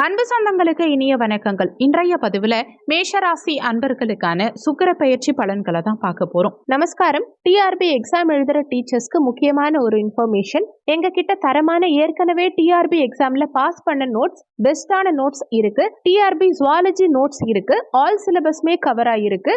அன்பு சொந்தங்களுக்கு இனிய வணக்கங்கள். இன்றைய பதிவுல மேஷராசி அன்பர்களுக்கான சுக்கிர பயிற்சி பலன்களை தான் பார்க்க போறோம். நமஸ்காரம். டிஆர்பி எக்ஸாம் எழுதுற டீச்சர்ஸ்க்கு முக்கியமான ஒரு இன்ஃபர்மேஷன் எங்க கிட்ட தரமான ஏற்கனவே டிஆர்பி எக்ஸாம்ல பாஸ் பண்ண நோட்ஸ் பெஸ்டான நோட்ஸ் இருக்கு. டிஆர்பி ஜுவாலஜி நோட்ஸ் இருக்கு. ஆல் சிலபஸ்மே கவர் ஆயிருக்கு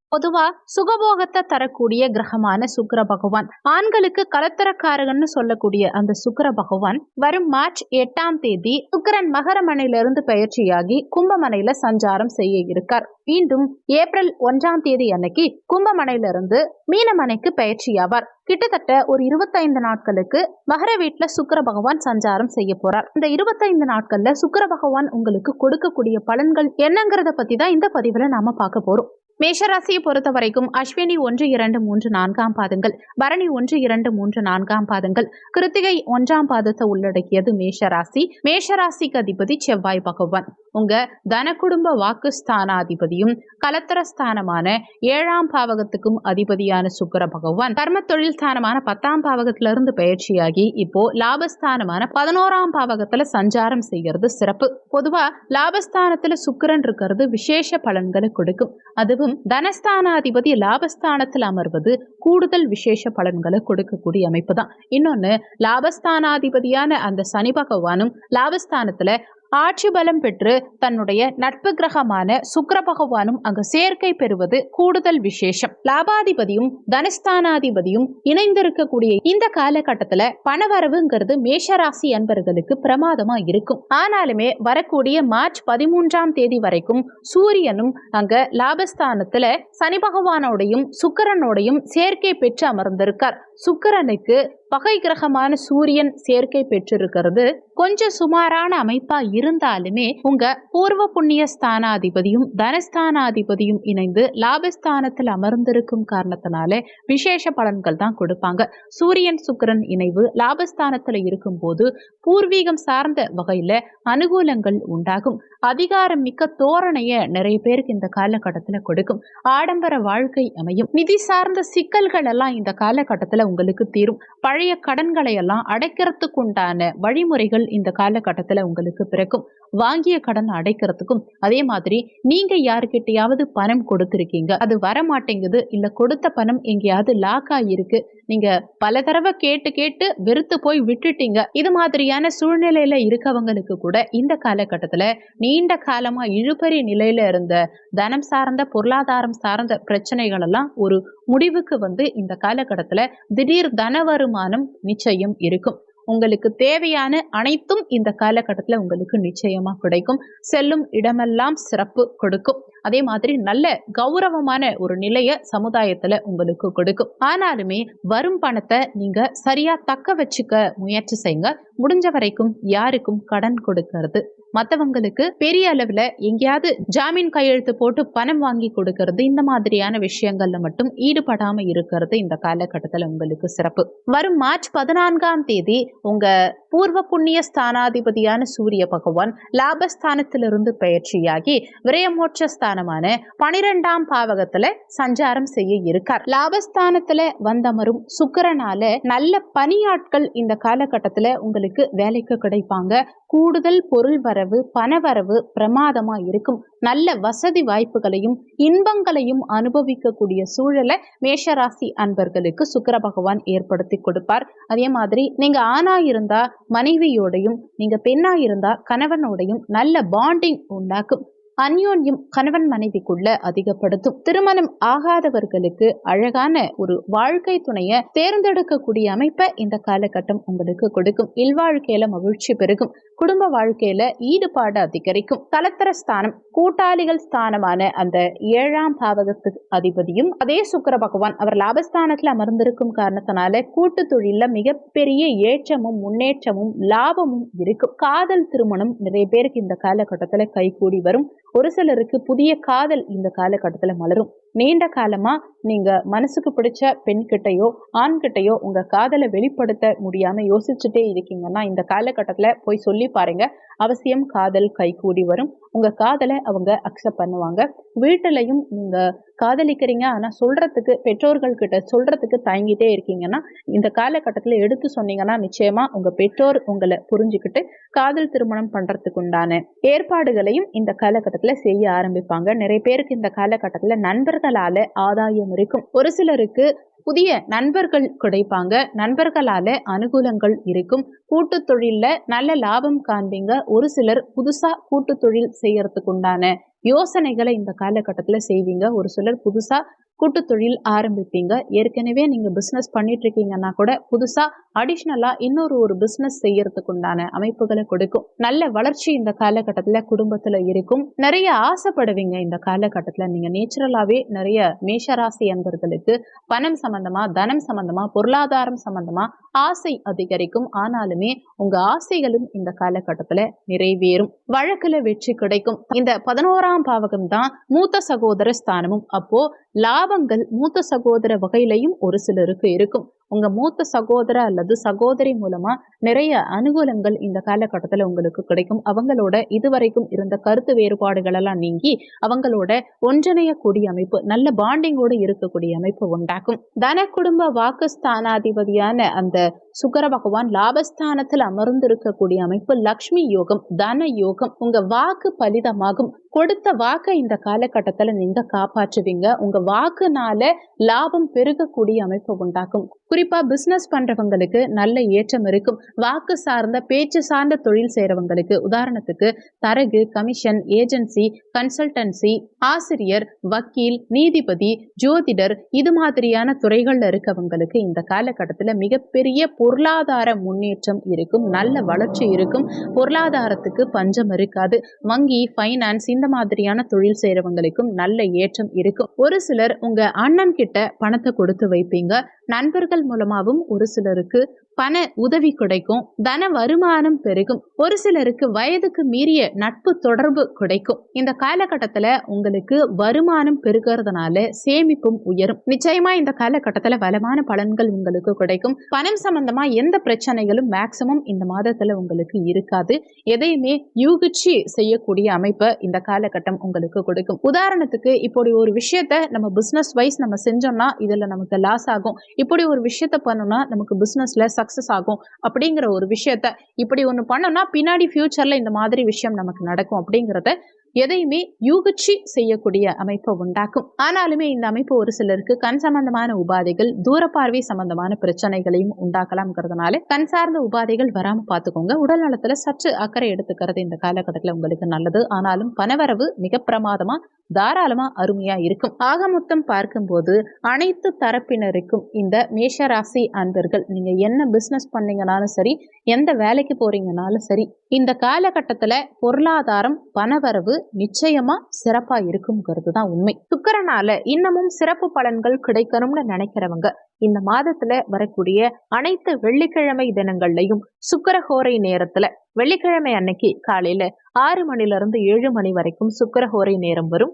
பொதுவா சுகபோகத்தை தரக்கூடிய கிரகமான சுக்கர பகவான். ஆண்களுக்கு கலத்தரக்காரகன்னு சொல்லக்கூடிய அந்த சுக்கர பகவான் வரும் மார்ச் எட்டாம் தேதி சுக்கரன் மகரமனையிலிருந்து பயிற்சியாகி கும்பமனையில சஞ்சாரம் செய்ய இருக்கார். மீண்டும் ஏப்ரல் ஒன்றாம் தேதி அன்னைக்கு கும்பமனையிலிருந்து மீனமனைக்கு பயிற்சியாவார். கிட்டத்தட்ட ஒரு இருபத்தைந்து நாட்களுக்கு மகர வீட்டுல சுக்கர பகவான் சஞ்சாரம் செய்ய போறார். இந்த இருபத்தைந்து நாட்கள்ல சுக்கர பகவான் உங்களுக்கு கொடுக்கக்கூடிய பலன்கள் என்னங்கிறத பத்தி தான் இந்த பதிவுல நாம பார்க்க போறோம். மேஷராசியை பொறுத்த வரைக்கும் அஸ்வினி ஒன்று இரண்டு மூன்று நான்காம் பாதங்கள். பரணி ஒன்று இரண்டு மூன்று நான்காம் பாதங்கள். கிருத்திகை ஒன்றாம் பாதத்தை உள்ளடக்கியது மேஷராசி. மேஷராசிக்கு அதிபதி செவ்வாய் பகவான். உங்க தன குடும்ப வாக்கு ஸ்தானாதிபதியும் கலத்தர ஸ்தானமான ஏழாம் பாவகத்துக்கும் அதிபதியான சுக்கிர பகவான். கர்ம தொழில் ஸ்தானமான பத்தாம் பாவகத்திலிருந்து பயிற்சியாகி இப்போ லாபஸ்தானமான பதினோராம் பாவகத்துல சஞ்சாரம் செய்கிறது சிறப்பு. பொதுவா லாபஸ்தானத்துல சுக்கரன் இருக்கிறது விசேஷ பலன்களை கொடுக்கும். அதுவும் தனஸ்தானாதிபதி லாபஸ்தானத்தில் அமர்வது கூடுதல் விசேஷ பலன்களை கொடுக்கக்கூடிய அமைப்பு தான். இன்னொன்று லாபஸ்தானாதிபதியான அந்த சனி பகவானும் லாபஸ்தானத்துல ஆட்சி பலம் பெற்று தன்னுடைய நட்பு கிரகமான சுக்கர பகவானும் அங்கு சேர்க்கை பெறுவது கூடுதல் விசேஷம். லாபாதிபதியும் தனஸ்தானாதிபதியும் இணைந்திருக்கக்கூடிய இந்த காலகட்டத்துல பணவரவுங்கிறது மேஷராசி அன்பர்களுக்கு பிரமாதமா இருக்கும். ஆனாலுமே வரக்கூடிய மார்ச் பதிமூன்றாம் தேதி வரைக்கும் சூரியனும் அங்க லாபஸ்தானத்துல சனி பகவானோடையும் சுக்கரனோடையும் சேர்க்கை பெற்று அமர்ந்திருக்கார். சுக்கிரனுக்கு பகை கிரகமான சூரியன் சேர்க்கை பெற்றிருக்கிறது. கொஞ்சம் சுமாரான அமைப்பா இருந்தாலுமே உங்க பூர்வ புண்ணிய ஸ்தானாதிபதியும் தனஸ்தானாதிபதியும் இணைந்து லாபஸ்தானத்தில் அமர்ந்திருக்கும் காரணத்தினால விசேஷ பலன்கள் தான் கொடுப்பாங்க. சூரியன் சுக்கிரன் இணைவு லாபஸ்தானத்துல இருக்கும்போது பூர்வீகம் சார்ந்த வகையில அனுகூலங்கள் உண்டாகும். அதிகாரம் மிக்க தோரணைய நிறைய பேருக்கு இந்த காலகட்டத்துல கொடுக்கும். ஆடம்பர வாழ்க்கை அமையும். நிதி சார்ந்த சிக்கல்கள் எல்லாம் இந்த காலகட்டத்துல உங்களுக்கு தீரும். பழைய கடன்களை எல்லாம் அடைக்கிறதுக்கு உண்டான வழிமுறைகள் இந்த காலகட்டத்தில் உங்களுக்கு பிறக்கும். வாங்கிய கடன் அடைக்கிறதுக்கும் அதே மாதிரி நீங்க யாருக்கிட்டையாவது பணம் கொடுத்துருக்கீங்க. அது வர மாட்டேங்குது இல்ல கொடுத்த பணம் எங்கேயாவது லாக் ஆகிருக்கு நீங்க பல தடவை கேட்டு கேட்டு வெறுத்து போய் விட்டுட்டீங்க. இது மாதிரியான சூழ்நிலையில இருக்கவங்களுக்கு கூட இந்த காலகட்டத்துல நீண்ட காலமா இழுபறி நிலையில இருந்த தனம் சார்ந்த பொருளாதாரம் சார்ந்த பிரச்சனைகள் எல்லாம் ஒரு முடிவுக்கு வந்து இந்த காலகட்டத்துல திடீர் தன வருமானம் நிச்சயம் இருக்கும். உங்களுக்கு தேவையான அனைத்தும் இந்த காலகட்டத்தில் உங்களுக்கு நிச்சயமாக கிடைக்கும். செல்லும் இடமெல்லாம் சிறப்பு கொடுக்கும். அதே மாதிரி நல்ல கௌரவமான ஒரு நிலைய சமுதாயத்துல உங்களுக்கு கொடுக்கும். ஆனாலுமே வரும் பணத்தை நீங்க சரியா தக்க வச்சுக்க முயற்சி செய்யுங்க. முடிஞ்ச வரைக்கும் யாருக்கும் கடன் கொடுக்கறது மற்றவங்களுக்கு பெரிய அளவில் எங்கேயாவது ஜாமீன் கையெழுத்து போட்டு பணம் வாங்கி கொடுக்கறது இந்த மாதிரியான விஷயங்கள்ல மட்டும் ஈடுபடாம இருக்கிறது இந்த காலகட்டத்தில் உங்களுக்கு சிறப்பு. வரும் மார்ச் பதினான்காம் தேதி உங்க பூர்வ புண்ணிய ஸ்தானாதிபதியான சூரிய பகவான் லாபஸ்தானத்திலிருந்து பயிற்சியாகி விரயமோட்ச ஸ்தானமான பனிரெண்டாம் பாவகத்துல சஞ்சாரம் செய்ய இருக்கார். லாபஸ்தானத்துல வந்தமரும் சுக்கரனால நல்ல பணியாட்கள் இந்த காலகட்டத்துல உங்களுக்கு வேலைக்கு கிடைப்பாங்க. கூடுதல் பொருள் வரவு பணவரவு பிரமாதமா இருக்கும் நல்ல வசதி வாய்ப்புகளையும் இன்பங்களையும் அனுபவிக்கக்கூடிய சூழலை மேஷராசி அன்பர்களுக்கு சுக்கர பகவான் ஏற்படுத்தி கொடுப்பார். அதே மாதிரி நீங்க ஆணா இருந்தா மனைவியோடையும் நீங்க பெண்ணா இருந்தா கணவனோடையும் நல்ல பாண்டிங் உண்டாக்கும். அந்யோன்யம் கணவன் மனைவிக்குள்ள அதிகப்படுத்தும். திருமணம் ஆகாதவர்களுக்கு அழகான ஒரு வாழ்க்கை துணைய தேர்ந்தெடுக்கக்கூடிய அமைப்பை இந்த காலகட்டம் உங்களுக்கு கொடுக்கும். இல்வாழ்க்கையில மகிழ்ச்சி பெருகும். குடும்ப வாழ்க்கையில ஈடுபாடு அதிகரிக்கும். கலத்தர ஸ்தானம் கூட்டாளிகள் ஸ்தானமான அந்த ஏழாம் பாவகத்து அதிபதியும் அதே சுக்கர பகவான் அவர் லாபஸ்தானத்துல அமர்ந்திருக்கும் காரணத்தினால கூட்டு தொழில மிகப்பெரிய ஏற்றமும் முன்னேற்றமும் லாபமும் இருக்கும். காதல் திருமணம் நிறைய பேருக்கு இந்த காலகட்டத்துல கைகூடி வரும். ஒரு சிலருக்கு புதிய காதல் இந்த காலகட்டத்தில் மலரும். நீண்ட காலமா நீங்க மனசுக்கு பிடிச்ச பெண்கிட்டயோ ஆண்கிட்டயோ உங்க காதலை வெளிப்படுத்த முடியாம யோசிச்சுட்டே இருக்கீங்கன்னா இந்த காலகட்டத்துல போய் சொல்லி பாருங்க. அவசியம் காதல் கைகூடி வரும். உங்கள் காதலை அவங்க அக்செப்ட் பண்ணுவாங்க. வீட்டிலையும் நீங்கள் காதலிக்கிறீங்க. ஆனால் சொல்கிறதுக்கு பெற்றோர்கள் சொல்கிறதுக்கு தயங்கிட்டே இருக்கீங்கன்னா இந்த காலகட்டத்தில் எடுத்து சொன்னீங்கன்னா நிச்சயமாக உங்கள் பெற்றோர் உங்களை புரிஞ்சுக்கிட்டு காதல் திருமணம் பண்ணுறதுக்குண்டான ஏற்பாடுகளையும் இந்த காலகட்டத்தில் செய்ய ஆரம்பிப்பாங்க. நிறைய பேருக்கு இந்த காலகட்டத்தில் நண்பர்களால் ஆதாயம் இருக்கும். ஒரு சிலருக்கு புதிய நண்பர்கள் கிடைப்பாங்க. நண்பர்களால அனுகூலங்கள் இருக்கும். கூட்டு தொழில்ல நல்ல லாபம் காண்பீங்க. ஒரு சிலர் புதுசா கூட்டு தொழில் செய்யறதுக்கு உண்டான யோசனைகளை இந்த காலகட்டத்துல செய்வீங்க. ஒரு சிலர் புதுசா கூட்டு தொழில் ஆரம்பிப்பீங்க. ஏற்கனவே நீங்க பிசினஸ் பண்ணிட்டு இருக்கீங்கன்னா கூட புதுசா அடிஷ்னலா இன்னொரு ஒரு பிசினஸ் செய்யறதுக்கு உண்டான அமைப்புகளை கொடுக்கும். நல்ல வளர்ச்சி இந்த காலகட்டத்துல குடும்பத்துல இருக்கும். நிறைய ஆசைப்படுவீங்க இந்த காலகட்டத்துல. நீங்க நேச்சுரலாவே நிறைய மேஷராசி அன்பர்களுக்கு பணம் சம்பந்தமா தனம் சம்பந்தமா பொருளாதாரம் சம்பந்தமா ஆசை அதிகரிக்கும். ஆனாலுமே உங்க ஆசைகளும் இந்த காலகட்டத்துல நிறைவேறும். வழக்குல வெற்றி கிடைக்கும். இந்த பதினோராம் பாவகம் தான் மூத்த சகோதர ஸ்தானமும். அப்போ லாபங்கள் மூத்த சகோதர வகையிலையும் ஒரு சிலருக்கு இருக்கும். உங்க மூத்த சகோதர அல்லது சகோதரி மூலமா நிறைய அனுகூலங்கள் இந்த காலகட்டத்தில் உங்களுக்கு கிடைக்கும். அவங்களோட இதுவரைக்கும் இருந்த கருத்து வேறுபாடுகள் எல்லாம் நீங்கி அவங்களோட ஒன்றிணையக்கூடிய அமைப்பு நல்ல பாண்டிங்கோடு இருக்கக்கூடிய அமைப்பு உண்டாக்கும். தன குடும்ப வாக்குஸ்தானாதிபதியான அந்த சுக்கர பகவான் லாபஸ்தானத்தில் அமர்ந்திருக்கக்கூடிய அமைப்பு லக்ஷ்மி யோகம் தன யோகம் உங்க வாக்கு பலிதமாகும். கொடுத்த வாக்கை இந்த காலகட்டத்தில் நீங்க காப்பாற்றுவீங்க. உங்க வாக்குனால லாபம் பெருகக்கூடிய அமைப்பு உண்டாக்கும். குறிப்பா பிசினஸ் பண்றவங்களுக்கு நல்ல ஏற்றம் இருக்கும். வாக்கு சார்ந்த பேச்சு சார்ந்த தொழில் செய்யறவங்களுக்கு உதாரணத்துக்கு தரகு கமிஷன் ஏஜென்சி கன்சல்டன்சி ஆசிரியர் வக்கீல் நீதிபதி ஜோதிடர் இது மாதிரியான துறைகள்ல இருக்கவங்களுக்கு இந்த காலகட்டத்துல மிகப்பெரிய பொருளாதார முன்னேற்றம் இருக்கும். நல்ல வளர்ச்சி இருக்கும். பொருளாதாரத்துக்கு பஞ்சம் இருக்காது. வங்கி ஃபைனான்ஸ் இந்த மாதிரியான தொழில் செய்யறவங்களுக்கும் நல்ல ஏற்றம் இருக்கும். ஒரு சிலர் உங்க அண்ணன் கிட்ட பணத்தை கொடுத்து வைப்பீங்க. நண்பர்கள் மூலமாகவும் ஒரு சிலருக்கு பண உதவி கிடைக்கும் தன வருமானம் பெருகும் ஒரு சிலருக்கு வயதுக்கு மீறிய நட்பு தொடர்பு கிடைக்கும். இந்த காலகட்டத்துல உங்களுக்கு வருமானம் பெருகிறதுனால சேமிப்பும் உயரும். நிச்சயமா இந்த காலகட்டத்துல வளமான பலன்கள் உங்களுக்கு கிடைக்கும். பணம் சம்பந்தமா எந்த பிரச்சனைகளும் மேக்சிமம் இந்த மாதத்துல உங்களுக்கு இருக்காது. எதையுமே யூகிச்சு செய்யக்கூடிய அமைப்பை இந்த காலகட்டம் உங்களுக்கு கொடுக்கும். உதாரணத்துக்கு இப்படி ஒரு விஷயத்த நம்ம பிசினஸ் வைஸ் நம்ம செஞ்சோம்னா இதுல நமக்கு லாஸ் ஆகும். இப்படி ஒரு விஷயத்த பண்ணோம்னா நமக்கு பிசினஸ்ல சக்ஸஸ் ஆகும் அப்படிங்கிற ஒரு விஷயத்த இப்படி ஒன்று பண்ணோம்னா பின்னாடி ஃபியூச்சரில் இந்த மாதிரி விஷயம் நமக்கு நடக்கும் அப்படிங்கிறத எதையுமே யூகிச்சு செய்யக்கூடிய அமைப்பை உண்டாக்கும். ஆனாலுமே இந்த அமைப்பு ஒரு சிலருக்கு கண் சம்பந்தமான உபாதைகள் தூரப்பார்வை சம்பந்தமான பிரச்சனைகளையும் உண்டாக்கலாம்ங்கிறதுனால கண் சார்ந்த உபாதைகள் வராம பார்த்துக்கோங்க. உடல் நலத்துல சற்று அக்கறை எடுத்துக்கிறது இந்த காலகட்டத்தில் உங்களுக்கு நல்லது. ஆனாலும் பணவரவு மிக பிரமாதமா தாராளமா அருமையா இருக்கும். ஆக மொத்தம் பார்க்கும்போது அனைத்து தரப்பினருக்கும் இந்த மேஷராசி அன்பர்கள் நீங்க என்ன பிசினஸ் பண்ணீங்கனாலும் சரி எந்த வேலைக்கு போறீங்கனாலும் சரி இந்த காலகட்டத்துல பொருளாதாரம் பணவரவு நிச்சயமா சிறப்பா இருக்குங்கிறது தான் உண்மை. சுக்கரனால இன்னமும் சிறப்பு பலன்கள் கிடைக்கணும்னு நினைக்கிறவங்க இந்த மாதத்துல வரக்கூடிய அனைத்து வெள்ளிக்கிழமை தினங்கள்லையும் சுக்கரஹோரை நேரத்துல வெள்ளிக்கிழமை அன்னைக்கு காலையில ஆறு மணில இருந்து ஏழு மணி வரைக்கும் சுக்கரஹோரை நேரம் வரும்.